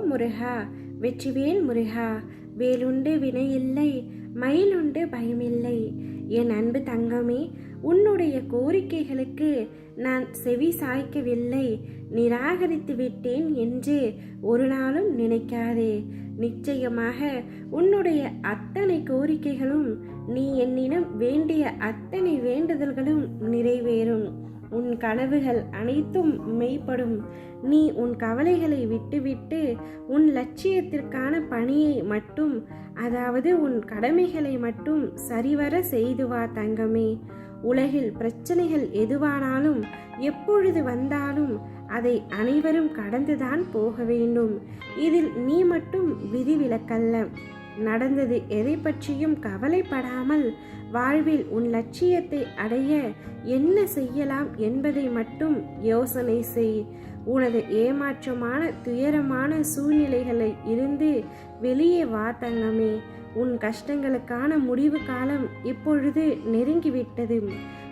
ஓம் முருகா. வெற்றிவேல் முருகா வேலுண்டு வினையில்லை மயிலுண்டு பயமில்லை. என் அன்பு தங்கமே உன்னுடைய கோரிக்கைகளுக்கு நான் செவி சாய்க்கவில்லை. நிராகரித்து விட்டேன் என்று ஒரு நாளும் நினைக்காதே. நிச்சயமாக உன்னுடைய அத்தனை கோரிக்கைகளும் நீ என்னிடம் வேண்டிய அத்தனை வேண்டுதல்களும் நிறைவேறும். கனவுகள் அனைத்தும் மெய்ப்படும். நீ உன் கவலைகளை விட்டுவிட்டு உன் லட்சியத்திற்கான பணியை மட்டும் அதாவது உன் கடமைகளை மட்டும் சரிவர செய்து வா தங்கமே. உலகில் பிரச்சனைகள் எதுவானாலும் எப்பொழுது வந்தாலும் அதை அனைவரும் கடந்துதான் போக வேண்டும். இதில் நீ மட்டும் விதிவிலக்கல்ல. நடந்தது. எதை பற்றியும் கவலைப்படாமல் வாழ்வில் உன் லட்சியத்தை அடைய என்ன செய்யலாம் என்பதை மட்டும் யோசனை செய். உனது ஏமாற்றமான துயரமான சூழ்நிலைகளை இருந்து வெளியே வா தங்கமே. உன் கஷ்டங்களுக்கான முடிவு காலம் இப்பொழுது நெருங்கிவிட்டது.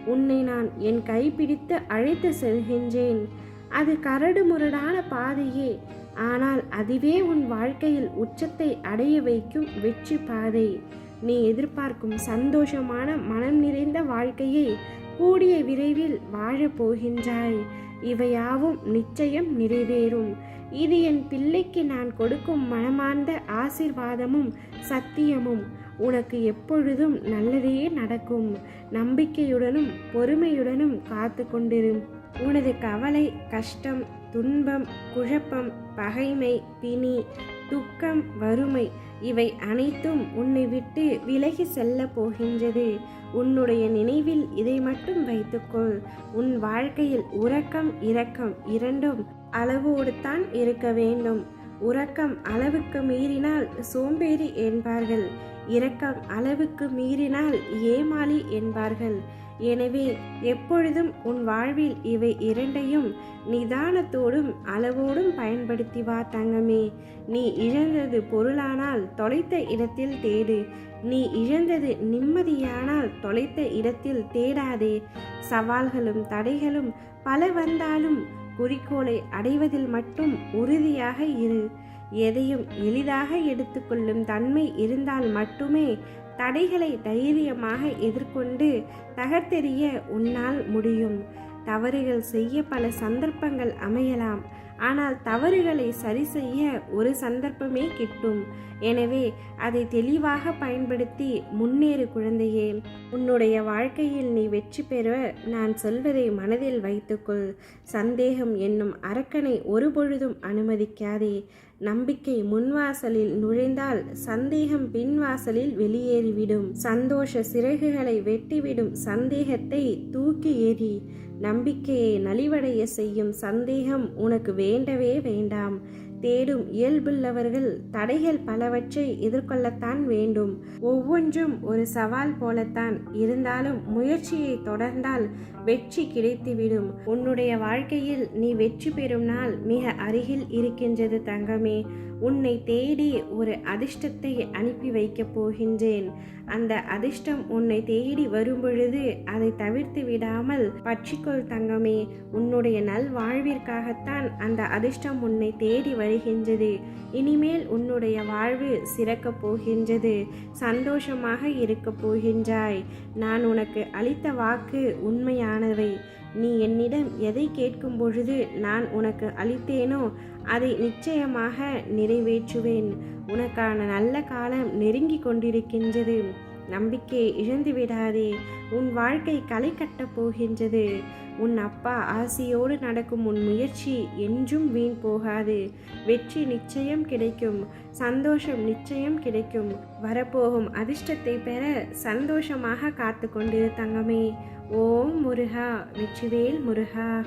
உன்னை நான் என் கைப்பிடித்து அழைத்து செல்கின்றேன். அது கரடு முரடான பாதையே. ஆனால் அதுவே உன் வாழ்க்கையில் உச்சத்தை அடைய வைக்கும் வெற்றி பாதை. நீ எதிர்பார்க்கும் சந்தோஷமான மனம் நிறைந்த வாழ்க்கையை கூடிய விரைவில் வாழப் போகின்றாய். இவையாவும் நிச்சயம் நிறைவேறும். இது என் பிள்ளைக்கு நான் கொடுக்கும் மனமார்ந்த ஆசிர்வாதமும் சத்தியமும். உனக்கு எப்பொழுதும் நல்லதே நடக்கும். நம்பிக்கையுடனும் பொறுமையுடனும் காத்து கொண்டிரும் உனது கவலை கஷ்டம் துன்பம் குழப்பம் பகைமை பிணி துக்கம் வறுமை இவை அனைத்தும் உன்னை விட்டு விலகி செல்ல போகின்றது. உன்னுடைய நினைவில் இதை மட்டும் வைத்துக்கொள். உன் வாழ்க்கையில் உறக்கம் இரக்கம் இரண்டும் அளவோடு தான் இருக்க வேண்டும். உறக்கம் அளவுக்கு மீறினால் சோம்பேறி என்பார்கள். இரக்கம் அளவுக்கு மீறினால் ஏமாளி என்பார்கள். எனவே எப்பொழுதும் உன் வாழ்வில் இவை இரண்டையும் நிதானத்தோடும் அளவோடும் பயன்படுத்தி வா தங்கமே. நீ இழந்தது பொருளானால் தொலைத்த இடத்தில் தேடு. நீ இழந்தது நிம்மதியானால் தொலைத்த இடத்தில் தேடாதே. சவால்களும் தடைகளும் பல வந்தாலும் குறிக்கோளை அடைவதில் மட்டும் உறுதியாக இரு. எதையும் எளிதாக எடுத்துக்கொள்ளும் தன்மை இருந்தால் மட்டுமே தடைகளை தைரியமாக எதிர்கொண்டு தகர்த்தெறிய உன்னால் முடியும். தவறுகள் செய்ய பல சந்தர்ப்பங்கள் அமையலாம். ஆனால் தவறுகளை சரி செய்ய ஒரு சந்தர்ப்பமே கிட்டும். எனவே அதை தெளிவாக பயன்படுத்தி முன்னேறு குழந்தையே. உன்னுடைய வாழ்க்கையில் நீ வெற்றி பெற நான் சொல்வதை மனதில் வைத்துக்கொள். சந்தேகம் என்னும் அரக்கனை ஒருபொழுதும் அனுமதிக்காதே. நம்பிக்கை முன்வாசலில் நுழைந்தால் சந்தேகம் பின்வாசலில் வெளியேறிவிடும். சந்தோஷ சிறகுகளை வெட்டிவிடும் சந்தேகத்தை தூக்கி எறி நம்பிக்கையை நலிவடைய செய்யும் சந்தேகம் உனக்கு வேண்டவே வேண்டாம். தேடும் இயல்புள்ளவர்கள் தடைகள் பலவற்றை எதிர்கொள்ளத்தான் வேண்டும். ஒவ்வொன்றும் ஒரு சவால் போலத்தான் இருந்தாலும் முயற்சியை தொடர்ந்தால் வெற்றி கிடைத்துவிடும். உன்னுடைய வாழ்க்கையில் நீ வெற்றி பெறும் நாள் மிக அருகில் இருக்கின்றது தங்கமே. உன்னை தேடி ஒரு அதிர்ஷ்டத்தை அனுப்பி வைக்கப் போகின்றேன். அந்த அதிர்ஷ்டம் உன்னை தேடி வரும்பொழுது அதை தவிர்த்து விடாமல் பற்றிக்கொள் தங்கமே. உன்னுடைய நல் வாழ்விற்காகத்தான் அந்த அதிர்ஷ்டம் உன்னை தேடி வருகின்றது. இனிமேல் உன்னுடைய வாழ்வு சிறக்கப் போகின்றது. சந்தோஷமாக இருக்கப் போகின்றாய். நான் உனக்கு அளித்த வாக்கு உண்மையானவை. நீ என்னிடம் எதை கேட்கும் பொழுது நான் உனக்கு அளித்தேனோ அதை நிச்சயமாக நிறைவேற்றுவேன். உனக்கான நல்ல காலம் நெருங்கி கொண்டிருக்கின்றது. நம்பிக்கையை இழந்து விடாதே. உன் வாழ்க்கை களை கட்டப் போகின்றது. உன் அப்பா ஆசையோடு நடக்கும் உன் முயற்சி என்றும் வீண் போகாது. வெற்றி நிச்சயம் கிடைக்கும். சந்தோஷம் நிச்சயம் கிடைக்கும். வரப்போகும் அதிர்ஷ்டத்தை பெற சந்தோஷமாக காத்து கொண்டிரு தங்கமே. ஓம் முருகா வெற்றிவேல் முருகா.